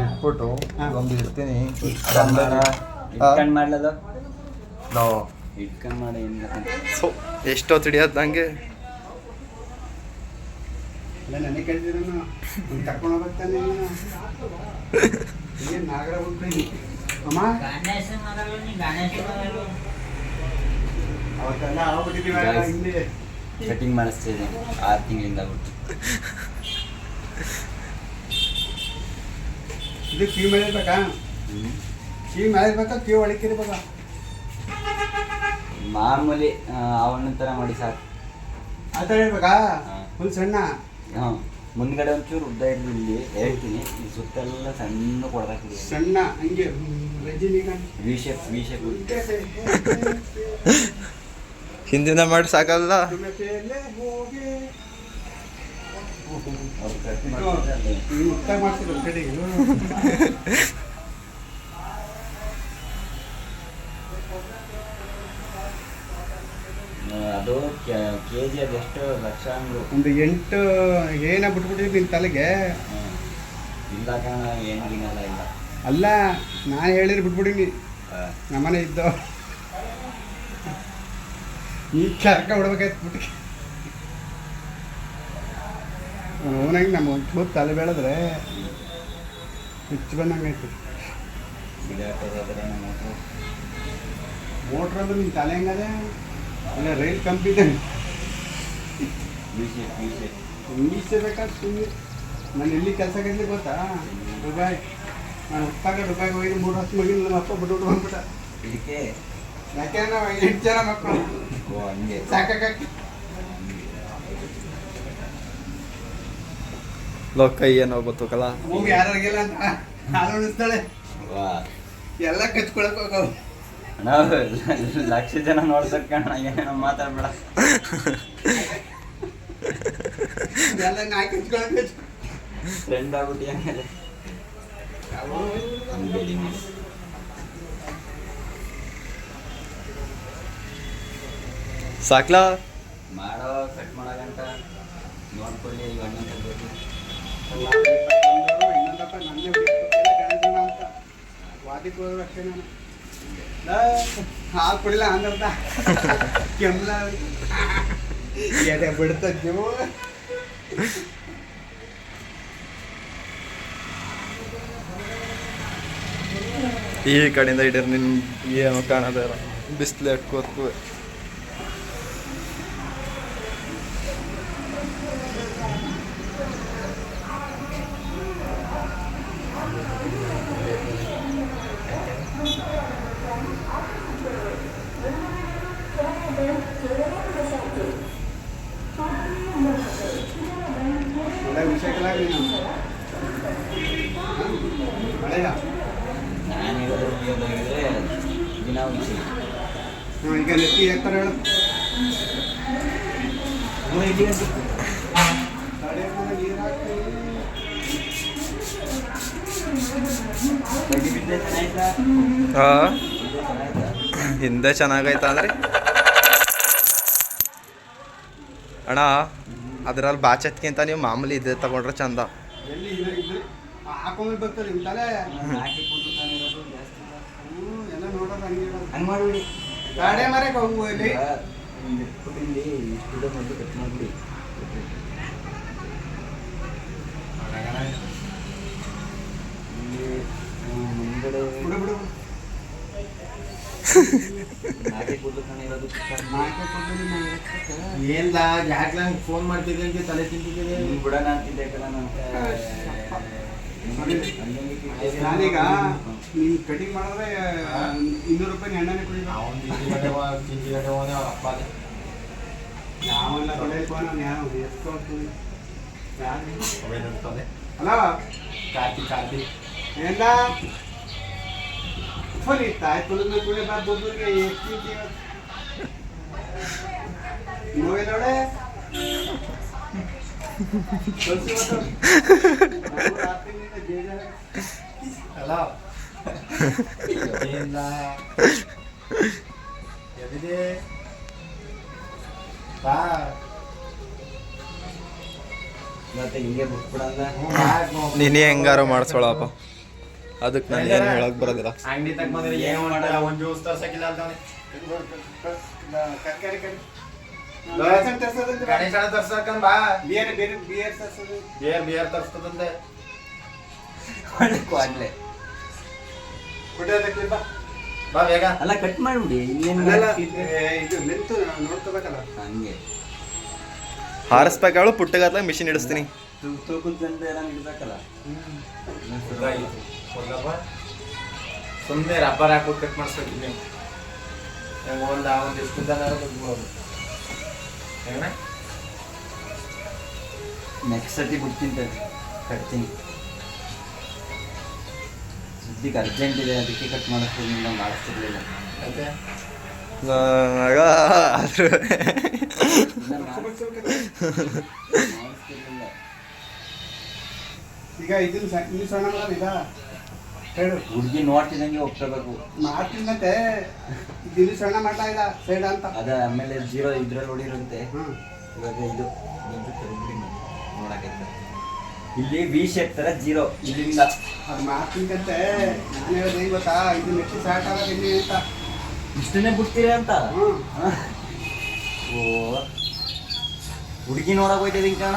ಇಟ್ಬಿಟ್ಟು ಒಂದು ಇಡ್ತೀನಿ. ಮಾಡ್ಲದು? ಇಟ್ಕೊಂಡ್ ಮಾಡಿ ಸೊ ಎಷ್ಟೊತ್ತು ಹಿಡಿಯೋದು ನಂಗೆ ನನಗೆ ಕೇಳ್ತಿರೋನು ಕರ್ಕೊಂಡು ಹೋಗ್ತಾನೆ ಏನು ನಾಗರ ಹೋಗ್ತೀನಿ ಅಮ್ಮ? ಅವತ್ತೆಲ್ಲ. ಹಿಂದೆ ಕಟಿಂಗ್ ಮಾಡಿಸ್ತೀನಿ ಆರು ತಿಂಗಳಿಂದ ಬಿಟ್ಟು ಇದು ಕ್ಯೂ ಮೇಲೆ ಇರ್ಬೇಕಾ? ಕ್ಯೂ ಮೇಲೆ ಇರ್ಬೇಕಾ? ಕ್ಯೂ ಒಳಕ್ಕೆ ಇರ್ಬೇಕಾ? ಮಾಮೂಲಿ ಅವನ ಥರ ಮಾಡಿ ಸಾಕು. ಆ ಥರ ಇರ್ಬೇಕಾ? ಫುಲ್ ಸಣ್ಣ? ಹಾಂ. ಮುಂದ್ಗಡೆ ಒಂಚೂರು ಉದ್ದ ಇರ್ಲಿ ಇಲ್ಲಿ ಹೇಳ್ತೀನಿ. ಈ ಸುತ್ತೆಲ್ಲ ಸಣ್ಣ ಕೊಡ್ದಾಕಿದೆ ಸಣ್ಣ ಹಂಗೆ Rajinikanth V shape V shape ಹಿಂದಿನ ಮಾಡಿ ಸಾಕಲ್ಲ. ಅದು ಕೆ ಜಿ ಅದು ಎಷ್ಟು? ಲಕ್ಷಾಂಗ ಒಂದು ಎಂಟು ಏನ ಬಿಟ್ಬಿಟ್ಟಿದ್ವಿ ತಲೆಗೆ? ಇಲ್ಲ ಕಣ ಇಲ್ಲ. ಅಲ್ಲ ನಾನು ಹೇಳಿದ್ರೆ ಬಿಟ್ಬಿಡೀನಿ ನಮ್ಮನೆ ಇದ್ದೋ ಈಗ ಕರ್ಕ ಬಿಡ್ಬೇಕಾಯ್ತು ಬಿಟ್ಟು. ಅವನಾಗಿ ನಮ್ಮ ಒಂಚೂರು ತಲೆ ಬೆಳೆದ್ರೆ ಹೆಚ್ಚು ಬಂದಂಗೈತಿ ಮೋಟ್ರ್ ಅಂದ್ರೆ ನಿನ್ನ ತಲೆ ಹೆಂಗದೆ? ಇಲ್ಲ ರೈಲ್ ಕಂಪಿದೆ ಮೀಸೆ ಬೇಕಾದ್ರೆ ಸುಮ್ಮನೆ ನಾನು ಎಲ್ಲಿ ಕೆಲಸ ಕಟ್ಲಿ ಗೊತ್ತಾ? ದುಬಾಯ್. ನಾನು ಹುಟ್ಟಾಗ ದುಬಾಯ್ಗೆ ಹೋಗಿ ಮೂರು ವರ್ಷ ಮಗಿನ ನಮ್ಮ ಅಪ್ಪ ಬಿಟ್ಟು ಬಂದ್ಬಿಟ್ಟ. ಯಾಕೆ? ಯಾಕೆ ನಾವು ಎಂಟು ಜನ ಮಕ್ಕಳು ಓ ಹಂಗೆ ಸಾಕಾಗಿ ಲೋ ಕೈ ಏನೋ ಗೊತ್ತಲ್ಲ ಹೋಗಿ ಯಾರಿಗಿಲ್ಲ ವಾ. ಎಲ್ಲ ಕಚ್ಕೊಳಕ್ ಹೋಗೋ ನಾವು ಲಕ್ಷ ಜನ ನೋಡ್ತಾರೆ ಕಣ ಏನೇನೋ ಮಾತಾಡ್ಬೇಡ. ಎಲ್ಲ ನಾ ಕಚ್ಕೊಳಕ್ ಕಚ್ಕೊ ಫ್ರೆಂಡ್ ಆಗ್ಬಿಟ್ಟು ಹಂಗೆ ಸಾಕ್ಲಾ? ಮಾಡೋ ಕಟ್ ಮಾಡೋಗಂಟ ನೋಡ್ಕೊಳ್ಳಿ ಈ. ಇನ್ನೊಂದಪ್ಪ ನನ್ನೇ ಅಂತ ವಾದಿಕ್ ಹೋದ್ರು ಅಷ್ಟೇ ನಾನು ಹಾಲು ಕುಡಿಲ್ಲ ಹಂಗಂತ ಕೆಮ್ಮಲ ಎದೆ ಬಿಡ್ತದ ನೀವು ಈ ಕಡೆಯಿಂದ ಹಿಡಿದ್ರೆ ನಿನ್ ಏನು ಕಾಣದ ಬಿಸಿಲು ಎಟ್ಕೋತ್ಕು ಹಾ ಹಿಂದೆ ಚೆನ್ನಾಗೈತ ಅಂದ್ರೆ ಅಣ್ಣ ಅದ್ರಲ್ಲಿ ಬಾಚತ್ಕಿಂತ ನೀವು ಮಾಮೂಲಿ ಇದೆ ತಗೊಂಡ್ರೆ ಚಂದ. ಇದು ಹಾಕೊಂಡ್ ಬರ್ತದೆ ನಿಮ್ಮ ತಲೆ ನಾಲ್ಕು ಕೂತು ತಾನಿರೋದು ಜಾಸ್ತಿ ಇಲ್ಲ. ಹ್ಞೂ ಎಲ್ಲ ನೋಡೋದು ಹಂಗೆ ಇರೋದು. ಹಂಗ್ ಮಾಡ್ಬಿಡಿ ಗಾಡಿ ಮರೆ ಹೋಗು ಇಲ್ಲಿ ಹಿಂಗೆ ಇಟ್ಬಿಟ್ಟು ಇಲ್ಲಿ ಇಷ್ಟು ಮೊದಲು ಕಟ್ ಮಾಡ್ಬಿಡಿ ಇಲ್ಲಿ ಆ, ಮುಂದ್ಗಡೆ ಬಿಡು ಬಿಡು ಏನ್ಲ ಯಾಕೆ ಫೋನ್ ಮಾಡ್ತಿದ್ದೆ ಅಂತ ತಲೆ ತಿಂತಿದ್ದೆ ಬಿಡೋಣ ಅಂತಿದ್ದೆ ನಾನೀಗ ನೀನು ಕಟಿಂಗ್ ಮಾಡಿದ್ರೆ ಇನ್ನೂರು ರೂಪಾಯಿ ಎಣ್ಣೆನೆ ಕುಡಿದ ಅವನ್ ತಿಂಡಿ ತಿಂಡಿ ಗಂಟೆ ಹೋದ ಅವ್ರ ಅಪ್ಪ ಅದೇ. ಯಾವೆಲ್ಲ ಕೊಡಬೇಕು ನಾನು ಯಾವ ಅಲ್ಲ ಕಾರ್ತಿ ಕಾರ್ತಿ ಎಲ್ಲ ಫುಲ್ ಇತ್ತ ಆಯ್ತು ಕುಡಿದ ಕುಡಿದ ಬಾದ್ ಬೊಬ್ಬರಿಗೆ ಎಷ್ಟು ನೋವೆ ನೋಡೆ ಕಳ್ಸಿ ಇವತ್ತು. ನಾವು ರಾತ್ರಿಯಿಂದ ಬೇಜಾರು. ಅಲ್ಲ ಏನ್ಲ ಎಲ್ಲಿದೆ ಬಾ ಇವತ್ತು ಹಿಂಗೆ ಬಿಟ್ಬಿಡಲ್ಲ ನೀನೇ ಹೆಂಗಾರು ಮಾಡಿಸೋಳಪ್ಪ ಅದಕ್ಕೆ ನಾನು ಏನು ಹೇಳಕ್ ಬರೋದಿಲ್ಲ. ಅಂಗಡಿ ತಗ ಬಂದ್ರೆ ಏನು ಮಾಡಲ್ಲ ಒಂದು ಜ್ಯೂಸ್ ತರ್ಸಕ್ಕಿಲ್ಲ ಅಂತಾನೆ. ತರಕಾರಿ ಕಡೆ ಗಣೇಶನ ತರ್ಸಕಂದ್ ಬಾ. ಬಿಯರ್ ಬೇರೆ ಬಿಯರ್ ತರ್ಸೋದು. ಬಿಯರ್ ಬಿಯರ್ ತರ್ಸ್ತದಂತೆ. ಕೊಡ್ಲೆ ಕುಡಿಯೋದಕ್ಕೆ ಬಾ. ಬಾ ಬೇಗ. ಅಲ್ಲ ಕಟ್ ಮಾಡ್ಬಿಡಿ. ಇದು ನಿಂತು ನೋಡ್ಕೋಬೇಕಲ್ಲ. ಹಂಗೆ. ಹಾರಿಸ್ಬೇಕಾಳು ಪುಟ್ಟಗತ್ಲಾಗ ಮಿಷಿನ್ ಇಡಿಸ್ತೀನಿ. ತೂಕದ ಗಂಧ ಎಲ್ಲ ಇಡ್ಬೇಕಲ್ಲ ಸುಮ್ಮನೆ ರಬ್ಬರ್ ಹಾಕ್ಬಿಟ್ಟು ಕಟ್ ಮಾಡಿಸ್ಬೇಕು ಈಗ ಹೆಂಗ ಒಂದು ಒಂದು ಎಷ್ಟು ಬಿಡ್ಬೋದು ಹೆಂಗಣ್ಣ? ನೆಕ್ಸ್ಟ್ ಸರ್ತಿ ಬಿಡ್ತೀನಿ. ಕಟ್ತೀನಿ. ಸುದ್ದಿಗೆ ಅರ್ಜೆಂಟ್ ಇದೆ ಅದಕ್ಕೆ ಕಟ್ ಮಾಡಿಸ್ತಿರ್ಲಿಲ್ಲ ಮಾಡಿಸ್ತಿರ್ಲಿಲ್ಲ ಆದ್ರೂ ಇಲ್ಲ, ಮಾಡಿಸ್ತಿರ್ಲಿಲ್ಲ ಈಗ ಇದನ್ನ ಸ- ಈ ಸಣ್ಣ ಮಾಡೋದು ಈಗ ಹೇಳು ಹುಡುಗಿ ನೋಡ್ತಿದಂಗೆ ಒಪ್ಸಬೇಕು. ಮಾಡ್ತಿದ್ದಂತೆ ಇಲ್ಲಿ ಸಣ್ಣ ಮಾಡ್ತಾ ಇಲ್ಲ ಸೈಡ್ ಅಂತ. ಅದ ಆಮೇಲೆ ಜೀರೋ ಇದ್ರಲ್ಲಿ ಹೊಡಿರಂತೆ ಹ್ಮ್. ಇವಾಗ ಇದು ನೋಡಕೈತೆ ಇಲ್ಲಿ ವಿ ಶೇಪ್ ತರ ಜೀರೋ ಇಲ್ಲಿಂದ. ಅದು ಮಾಡ್ತಿದ್ದಂತೆ ನಾನು ಹೇಳಿದೆ ಇವತ್ತಾ ಇದು ಸ್ಟಾರ್ಟ್ ಆಗೋದು ಇಲ್ಲಿ ಅಂತ. ಇಷ್ಟನ್ನೇ ಬಿಡ್ತೀರಾ ಅಂತ? ಹ್ಮ್. ಹ? ಓ ಹುಡುಗಿ ನೋಡಕ್ ಹೋಯ್ತಿದ್ದೀನಿ ಕಣ.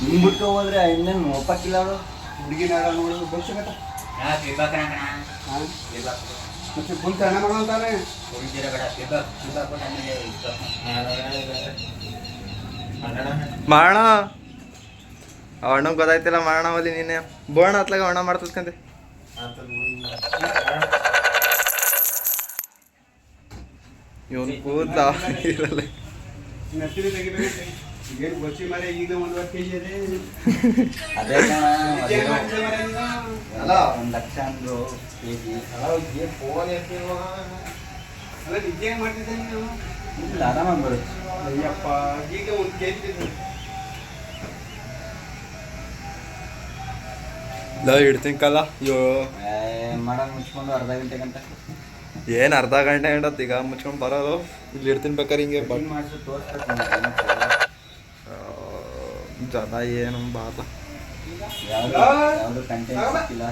ಹಿಂಗ್ ಬಿಟ್ಕೊ ಹೋದ್ರೆ ಇನ್ನೇನು ಒಪ್ಪಕ್ಕಿಲ್ಲ ಅವಳು. ಹುಡುಗಿ ನಾಡ ನೋಡೋದು ಬಹುಶಃ ಹಾ ಮತ್ತೆ ಫುಲ್ ಸಣ್ಣ ಮಾಡೋಂತಾನೆ ಮಾಡೋಣ ಅಣ್ಣ ಗೊತ್ತಾಯ್ತಿಲ್ಲ ಮಾಡೋಣ ಒಲಿ ನೀನೆ ಬೋಣ ಹತ್ಲಾಗ ಅಣ್ಣ ಮಾಡ್ತದ್ಕಂತೆ. ಇವನು ಕೂದ್ಲ ಇರಲ್ಲ. ಏನು ಮರ ಈಗ ಅದೇ. ಅಲ್ಲ ಒಂದ್ ಲಕ್ಷ ಅಂದ್ರು ಕೆ ಜಿ ಫೋನ್ ಎತ್ತಿಲ್ವ? ಅಲ್ಲ ನಿಜ ಮಾಡ್ತಿದ್ದೆ ನೀನು? ಇಲ್ಲ ಆರಾಮಾಗಿ ಬರುತ್ತೆ. ಅಯ್ಯಪ್ಪ ಈಗ ಒಂದು ಇಡ್ತೀನಿ ಕಲ್ಲ ಅಯ್ಯೋ. ಮುಚ್ಕೊಂಡು ಅರ್ಧ ಗಂಟೆ ಗಂಟೆ. ಏನು ಅರ್ಧ ಗಂಟೆ ಗಂಟೆ ಈಗ ಮುಚ್ಕೊಂಡು ಬರೋದು? ಇಲ್ಲಿ ಇಡ್ತೀನಿ ಬೇಕಾರೆ ಹಿಂಗೆ ಬಂದ್ ಮಾಡಿಸಿ ತೋರಿಸ್ಬೇಕು ಜನ ಏನು ಬಾತ ಯಾವುದು ಯಾವುದು ಕಂಟೆಂಟ್ ಸಿಕ್ಕಿಲ್ಲ?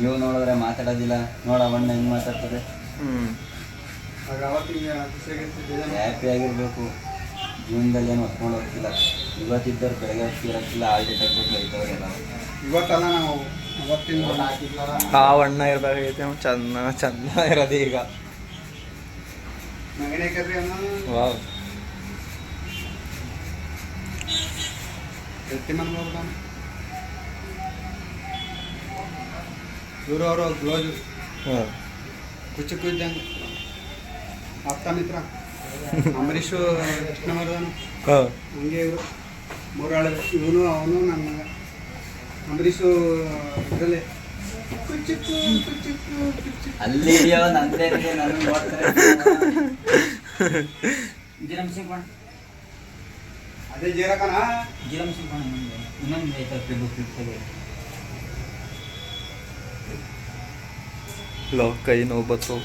ನೀವು ನೋಡಿದ್ರೆ ಮಾತಾಡೋದಿಲ್ಲ. ನೋಡ ಬಣ್ಣ ಹೆಂಗ್ ಬೇಜಾರು. ಹ್ಯಾಪಿ ಆಗಿರ್ಬೇಕು. ಜೀವನದಲ್ಲಿ ಏನು ಹೊತ್ಕೊಂಡು ಹೋಗ್ತಿಲ್ಲ. ಇವತ್ತಿದ್ದವ್ರು ಬೆಳಗ್ಗೆ ಆಗ್ಬಿಟ್ಟು ಬೈತವ್ರೆ ಇವತ್ತಲ್ಲ ನಾವು ಅವತ್ತಿನ ಆ ಅಣ್ಣ ಇರ್ಬೇಕಾಗೈತೆ ಅವ್ನು ಚಂದ ಚಂದ ಇರೋದು ಈಗ. ವಾವ್. ಗಟ್ಟಿ ಮಾಡ್ಬೋದು ನಾನು ಇವರು ಅವರು ಗ್ಲೋಜು ಹಾಂ. ಕುಚ್ಚು ಕುಯ್ದಂಗೆ ಆಪ್ತ ಮಿತ್ರ. ಅಂಬರೀಷು ಕೃಷ್ಣವರ್ಧನ್. ಹಾಂ. ಹಂಗೆ ಇವರು. ಮೂರಾಳು. ಇವನು ಅವನು ನನ್ನ ಅಂಬರೀಷು ಇದರಲ್ಲೇ. ಅಲ್ಲಿ ನಂದೇ ಇದೆ ನನ್ನ ನೋಡ್ತಾರೆ ಅದೇ ಜೀರಕನ? ಜೀರಂ ಸಿಂಪಣ ಇನ್ನೊಂದು ಐತೆ ಕ್ಲಿಪ್ ತೆಗೆ ಲೋ ಕೈ ನೋವು ಬತ್ತು.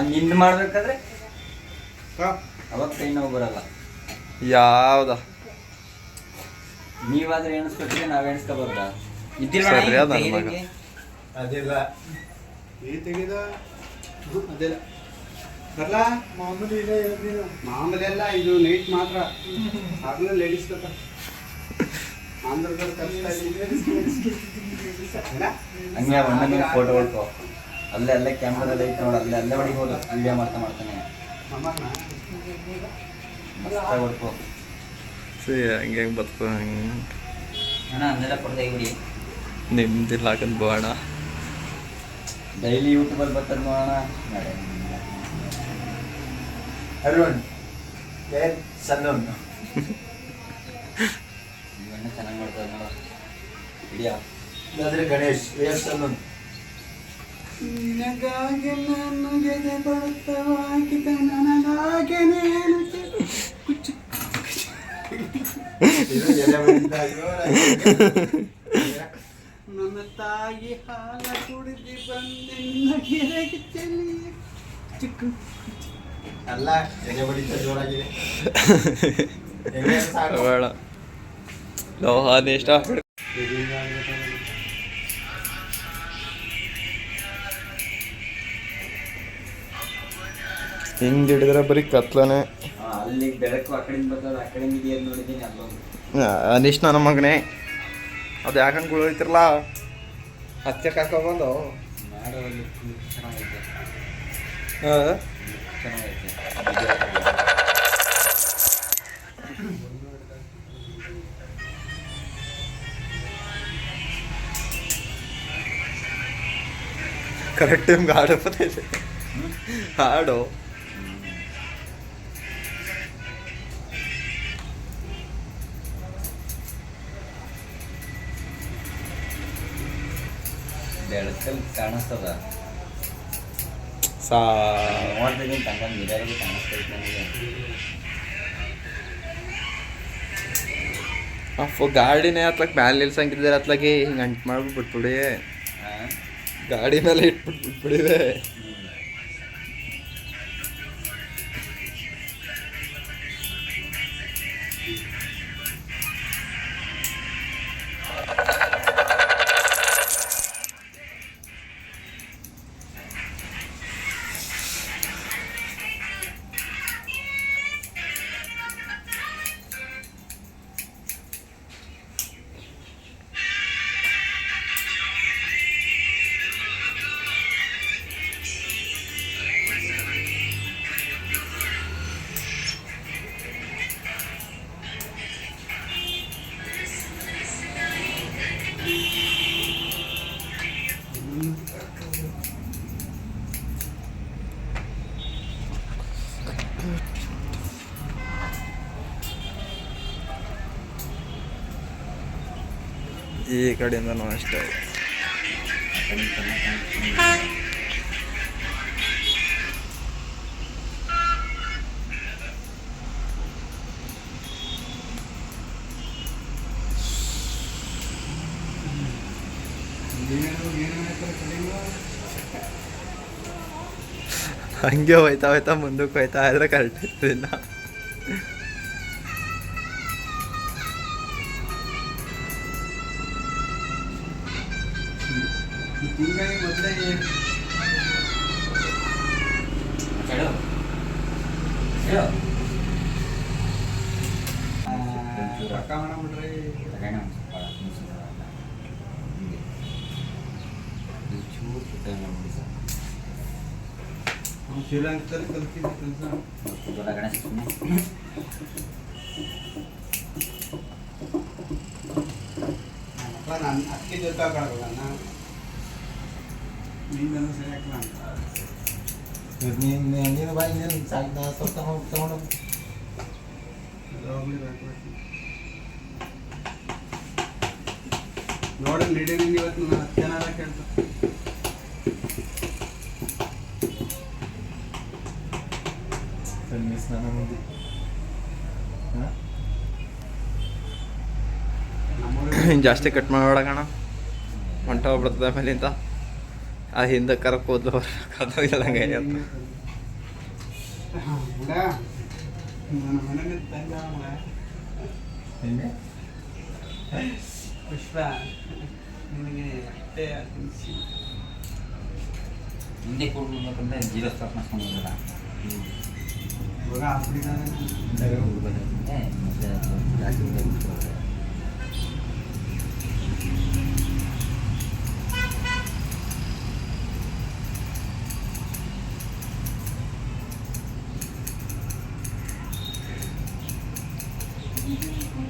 ನಿಂದ ಮಾಡ್ಬೇಕಾದ್ರೆ? ಹಾ. ಅವಾಗ ಕೈ ನೋವು ಬರಲ್ಲ. ಯಾವ್ದ? ನೀವಾದ್ರೆ ಎಣಿಸ್ಕೊಟ್ಟಿದ್ರೆ ನಾವ್ ಎಣಿಸ್ಕೋಬಾರ್ದಾ ಸರಿ ಅದ. ಅದಿಲ್ಲ. ಈ ತೆಗೆದ. ಅದೆಲ್ಲ. ಬರಲ್ಲ ಮಾಮೂಲಿ ಇದೆ ಮಾಮೂಲಿ ಅಲ್ಲ ಇದು ನೈಟ್ ಮಾತ್ರ. ಅದನ್ನ ಲೇಡೀಸ್ ಹಂಗೆ ಫೋಟೋ ಹೊಡ್ಕೊ. ಅಲ್ಲೇ ಅಲ್ಲೇ ಕ್ಯಾಮ್ರಾದಲ್ಲಿ ಐತೆ ನೋಡು ಅಲ್ಲೇ ಅಲ್ಲೇ ಹೊಡಿಬೋದು. ವಿಡಿಯೋ ಮಾಡ್ತಾ ಮಾಡ್ತಾನೆ ಅಮ್ಮನ ಮಸ್ತಾಗಿ ಹೊಡ್ಕೊ. ಸರಿ ಹಂಗೆ ಹೆಂಗೆ ಬತ್ತು ಹಂಗೆ. ಅಣ್ಣ ಅಂದೆಲ್ಲ ಕೊಡ್ದೆ ಬಿಡಿ ನಿಮ್ದಿಲ್ಲ ಹಾಕಂದ್ ಬೋಣ ಡೈಲಿ ಯೂಟ್ಯೂಬಲ್ಲಿ ಬರ್ತದೆ ನೋಡೋಣ. ಅರುಣ್ ಏನ್ ಸಲೂನ್ ಅಣ್ಣ ಚೆನ್ನಾಗಿ ಮಾಡ್ತಾರೆ ನೋಡು. ಇಲ್ಲಾಂದ್ರೆ ಗಣೇಶ್ ಏನ್ ಸಣ್ಣ ನಿನಗಾಗಿ ನಾನು ಗೆದೆ ಬರುತ್ತವಾಗಿದ್ದ ನನಗಾಗಿ ನೀನು ಕುಚ್ಚು ನನ್ನ ತಾಯಿ ಹಾಲ ಕುಡಿದು ಬಂದೆ ನಿನ್ನ ಗೆರೆಗೆ ಚೆಲ್ಲಿ ಚಿಕ್ಕು ಅಲ್ಲ ಜೋರಾಗಿದೆ ಬೇಡ. ಇಷ್ಟ ಹಿಂಗೆ ಹಿಡಿದ್ರೆ ಬರೀ ಕತ್ಲನೆ. ಅನಿಶ್ ನನ್ನ ಮಗನೇ. ಅದು ಯಾಕಂಗೆ ಗುಳೋಯ್ತಿರಲ್ಲ ಹತ್ತಿರ ಹಾಕೊಂಬಂದು ಹಾಂ. ಕರೆಕ್ಟ್ ಟೈಮ್ಗೆ ಹಾಡು ಬರ್ತೈತೆ ಹಾಡು ಬೆಳಕಲ್ಲಿ ಕಾಣಿಸ್ತದ ಸಾ ನೋಡ್ತಿದ್ದೀನಿ ತಂಗ ಮಿರರಲ್ಲಿ ಕಾಣಿಸ್ತೈತೆ ನನಗೆ ಅಪ್ಪ ಗಾಡಿನೇ ಹತ್ಲಕ್ ಮ್ಯಾಲೆ ನಿಲ್ಸಂಗಿದ್ದಾರೆ ಹತ್ಲಾಗಿ ಹಿಂಗೆ ಅಂಟ್ ಮಾಡ್ಬಿಟ್ಟು ಬಿಟ್ಬಿಡಿ? ಗಾಡಿ ಮೇಲೆ ಇಟ್ಬಿಟ್ಟು ಬಿಟ್ಬಿಡಿವೆ ಕಡೆಯಿಂದನೂ ಅಷ್ಟೇ ಏನು ಏನು ಹೇಳ್ತಾರೆ ಕಡಿಮೆ ಹಂಗೆ ಹೋಯ್ತಾ ಹೋಯ್ತಾ ಮುಂದಕ್ಕೆ ಹೋಯ್ತಾ ಇದ್ರೆ ಕರೆಕ್ಟ್ ಇರ್ತಿಲ್ಲ ಸ್ವಲ್ಪ ಮುಗಿಸಿದ ಹಿಂಗೆ ಇದು ಚೂರು ಸುತ್ತ ನೋಡಿ ಸರ್ ನಾವು ಶ್ರೀಲಂಕಾದಲ್ಲಿ ಕಲ್ತಿದ್ದ ಕೆಲಸ ದೊಡ್ಡ ಗಣೇಶ ಸುಮ್ಮನೆ ಮಕ್ಕಳ ನಾನು ಅಕ್ಕಿ ಜೊತೆ ಹಾಕೊಳಕಲ್ಲ ನಾನು ನೀನು ಸರಿ ಹಾಕಲ್ಲ ಅಂತ ನೀನು ನೀನು ಬಾಯಿ ನೀನು ಸಾಕು ಸ್ವಲ್ಪ ತಗೊಂಡು ತಗೊಂಡು ಯಾವಾಗಲೂ ಹಾಕ್ಬೇಕು ನೋಡಿ ನಡೀನಿ ಇವತ್ತು ನಾನು ಹತ್ತು ಜನ ಅದ ಕೇಳ್ತ ಮಿಸ್ ನನ್ನ ಮುಂದೆ ಹಾಂ ನಮ್ಮೂರಿಗೆ ಜಾಸ್ತಿ ಕಟ್ ಮಾಡಬೇಡ ಕಣ ಹೊಂಟ ಹೋಗ್ಬಿಡ್ತದೆ ಆಮೇಲಿಂದ ಆ ಹಿಂದೆ ಕರಕ್ ಹೋದ್ಲು ಕದಂಗೆ ಹುಡ ನನ್ನ ಮನೆಗೆ ತಂದ ಹುಡ ಹೆಂಗೆ ಪುಷ್ಪ ನಿನಗೆ ಅಷ್ಟೇ ತಿನ್ಸಿ ಹಿಂದೆ ಕೊಡ್ಬೇಕಂದ್ರೆ ಜೀವ ಸ್ಟಾಪ್ ಮಾಡ್ಸ್ಕೊಂಡಿದ್ದಲ್ಲ ಇವಾಗ ಹಾಕ್ಬಿಟ್ಟಿದ್ದಾನೆ ಮತ್ತೆ ಜಾಸ್ತಿ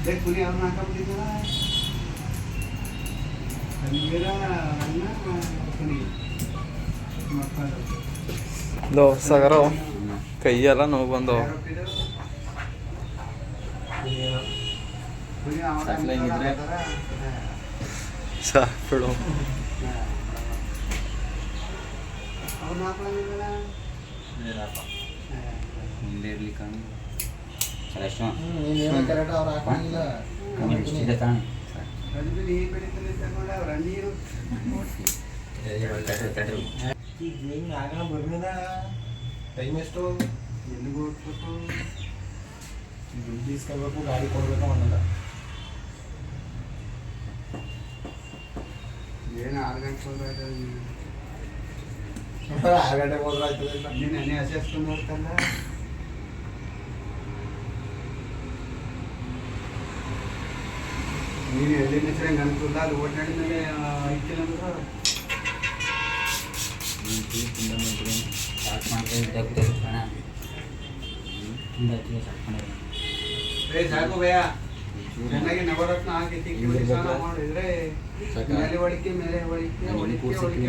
ಅದೇ ಕುನಿ ಅವ್ರನ್ನ ಹಾಕೊಂಡ್ಬಿಟ್ಟಿದ್ದಲ್ಲ ಕನಿವೀರ ಅಣ್ಣ ಕುನಿ ಮಕ್ಕಳು ಲೋ ಸಗರೋ ಹ್ಮ್. ಕೈಯೆಲ್ಲ ನೋವು ಬಂದವು ಸಾಕು? ಹಾ. ಮುಂದೆ ಇರ್ಲಿ ಟೈಮ್ ಎಷ್ಟು ಎಲ್ಲಿಗೆ ಹೋಗ್ಬೇಕು ದುಡ್ಡು ಇಸ್ಕೊಳ್ಬೇಕು ಗಾಡಿ ಕೊಡ್ಬೇಕು ಅನ್ನಲ್ಲ ಏನು ಆರು ಗಂಟೆ ಹೋದ್ರೆ ಆರು ಗಂಟೆಗೆ ಹೋದ್ರೆ ಆಯ್ತದೆ ಇಲ್ಲ ನೀನು ಎಣ್ಣೆ ಹಸಿ ಹಚ್ಕೊಂಡು ಹೋಗ್ತಲ್ಲ ನೀನು ಎಲ್ಲಿ ಹೆಸರು ಅನುಕೂಲ ಅಲ್ಲಿ ಓಡಾಡಿದ ಮೇಲೆ ಐದು ಕಿಲೋಮೀಟರ್ ಸ್ಟಾರ್ಟ್ ಮಾಡ್ತಾ ತುಂಬ ಏ ಸಾಕು ಭಯ. ಚೆನ್ನಾಗಿ ನವರತ್ನ ಹಾಕಿ ತಿಕ್ಕಿ ಬಿಡಿ ಮಾಡಿದ್ರೆ ಮೇಲೆ ಹೊಡಿಕೆ ಮೇಲೆ ಹೊಡಿಕೆ ಹೊಡಿಕೆ ಹೊಡಿಕೆ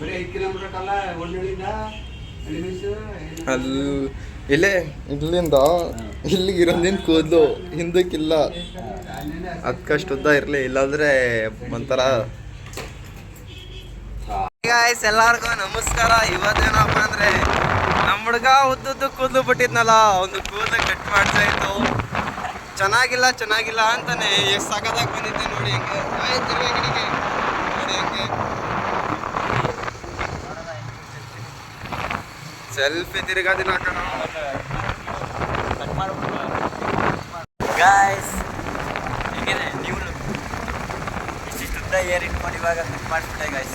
ಬರೀ ಐದು ಕಿಲೋಮೀಟರ್ ಕಲ್ಲ ಒಳ್ಳೆಳಿಂದ ಅಲ್ಲಿ ಇಲ್ಲೇ, ಇಲ್ಲಿಂದ, ಇಲ್ಲಿಗೆ ಇರೋದಿಂದ ಕೂದಲು, ಹಿಂದಕ್ಕಿಲ್ಲ. ಅದಕ್ಕಷ್ಟು ಉದ್ದ ಇರಲಿ, ಇಲ್ಲಾಂದ್ರೆ ಒಂಥರ. ಗಾಯ್ಸ್ ಎಲ್ಲಾರ್ಗು ನಮಸ್ಕಾರ. ಇವತ್ತೇನಪ್ಪ ಅಂದ್ರೆ ನಮ್ಮ ಹುಡುಗ ಉದ್ದುದ್ದು ಕೂದಲು ಬಿಟ್ಟಿದ್ನಲ್ಲ, ಒಂದು ಕೂದಲು ಕಟ್ ಮಾಡ್ತಾ ಇತ್ತು. ಚೆನ್ನಾಗಿಲ್ಲ ಚೆನ್ನಾಗಿಲ್ಲ ಅಂತಾನೆ, ಎಷ್ಟು ಸಖತ್ತಾಗಿ ಬಂದಿದ್ದೆ ನೋಡಿ. ಹೆಂಗೆ ಆಯ್, ತಿರ್ಗಾ ಈ ಕಡೆಗೆ. ನೋಡಿ ಹೆಂಗೆ ಸೆಲ್ಫಿ ತಿರ್ಗಾ ದಿನ ಹಾಕೋಣ ಗಾಯ್ಸ್ ಹೆಂಗಿದೆ. ನೀವು ಇಷ್ಟಿಷ್ಟು ಉದ್ದ ಏರ್ ಇಟ್ಕೊಂಡು ಇವಾಗ ಕಟ್ ಮಾಡಿಬಿಟ್ಟೆ ಗಾಯ್ಸ್